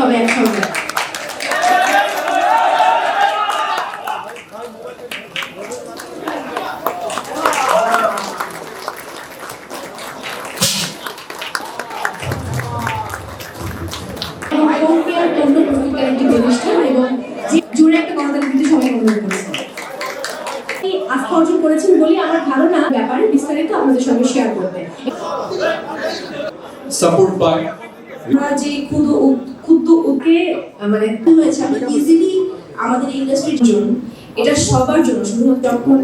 হবে একসঙ্গে। অর্জন করেছেন বলে আমার ধারণা ব্যাপারে বিস্তারিত আপনাদের সঙ্গে শেয়ার করবে support by আমরা যে ক্ষুদ্র উদ্যোগে মানে হয়েছে আমরা ইজিলি আমাদের ইন্ডাস্ট্রির জন্য এটা সবার জন্য শুধুমাত্র যখন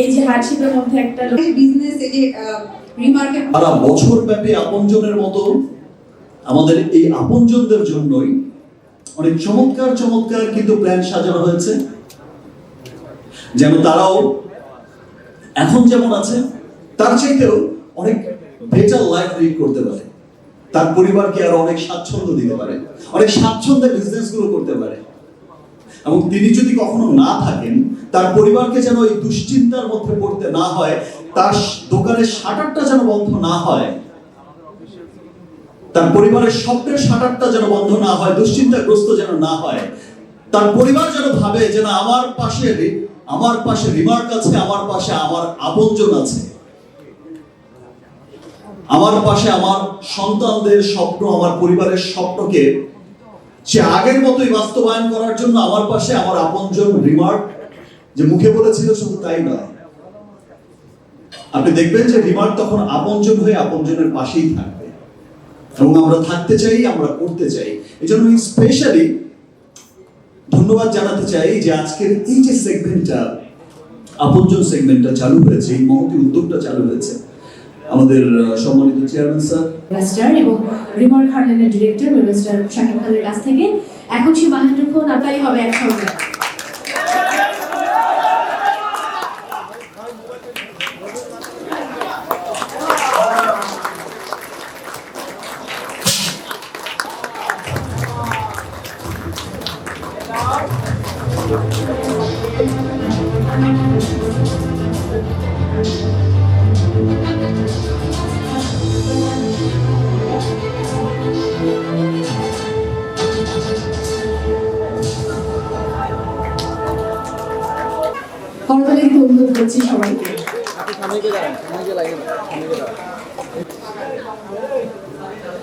এই যে হার্ডশিপের মধ্যে একটা বিজনেস এই যে রিমার্কে সারা বছর ব্যাপী আপনজনের মতো আমাদের এই আপনজনদের জন্যই অনেক চমৎকার চমৎকার কিন্তু প্ল্যান সাজানো হয়েছে। যেন তারাও এখন যেমন আছে তার চাইতেও অনেক বেটার লাইফ লিড করতে পারে। তার পরিবারকে আরও অনেক স্বাচ্ছন্দ্য দিতে পারে, অনেক স্বাচ্ছন্দ্যে বিজনেসগুলো করতে পারে। এবং তিনি যদি কখনো না থাকেন, তার পরিবারকে যেন এই দুশ্চিন্তার মধ্যে পড়তে না হয়, তার দোকানের শাটারটা যেন বন্ধ না হয়, তার পরিবারের স্বপ্নের শাটারটা যেন বন্ধ না হয়, দুশ্চিন্তাগ্রস্ত যেন না হয়, তার পরিবার যেন ভাবে যেন আমার পাশে আমার পাশে রিমার্ক আছে, আমার পাশে আমার আপনজন আছে। আমার পাশে আমার সন্তানদের স্বপ্ন, আমার পরিবারের স্বপ্নকে সে আগের মতোই বাস্তবায়ন করার জন্য আমার পাশে আমার আপনজন রিমার্ক যে মুখে বলেছিল শুধু তাই নয়। আপনি দেখবেন যে রিমার্ক তখন আপনজন হয়ে আপনজনের পাশেই থাকবে। এবং আমরা থাকতে চাই, আমরা করতে চাই। এই জন্য আমি স্পেশালি ধন্যবাদ জানাতে চাই যে আজকের এই যে সেগমেন্টটা আপনজন সেগমেন্টটা চালু হয়েছে, এই মহতি উদ্যোগটা চালু হয়েছে আমাদের সম্মানিত চেয়ারম্যান স্যার। মিনিস্টার এবং রিমার্ক হার্ডেনের ডিরেক্টর মিনিস্টার শাকিব খানের কাছ থেকে। এখন সে মাহেন্দ্রক্ষণ আপনারই হবে একসঙ্গে করতালি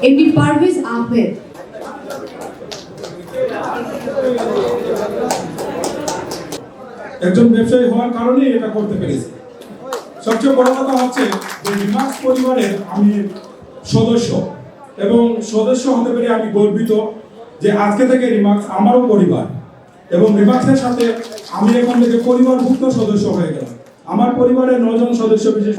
এমডি পারভেজ আহমেদ। একজন ব্যবসায়ী হওয়ার কারণে এটা করতে পেরেছি। সবচেয়ে বড় কথা হচ্ছে যে রিমাক্স পরিবারের আমি সদস্য এবং সদস্য হতে পেরে আমি গর্বিত যে আজকে থেকে রিমাক্স আমারও পরিবার এবং রিমাক্সের সাথে আমি এখন থেকে পরিবারভুক্ত সদস্য হয়ে গেলাম। আমার পরিবারের নজন সদস্য বিশেষ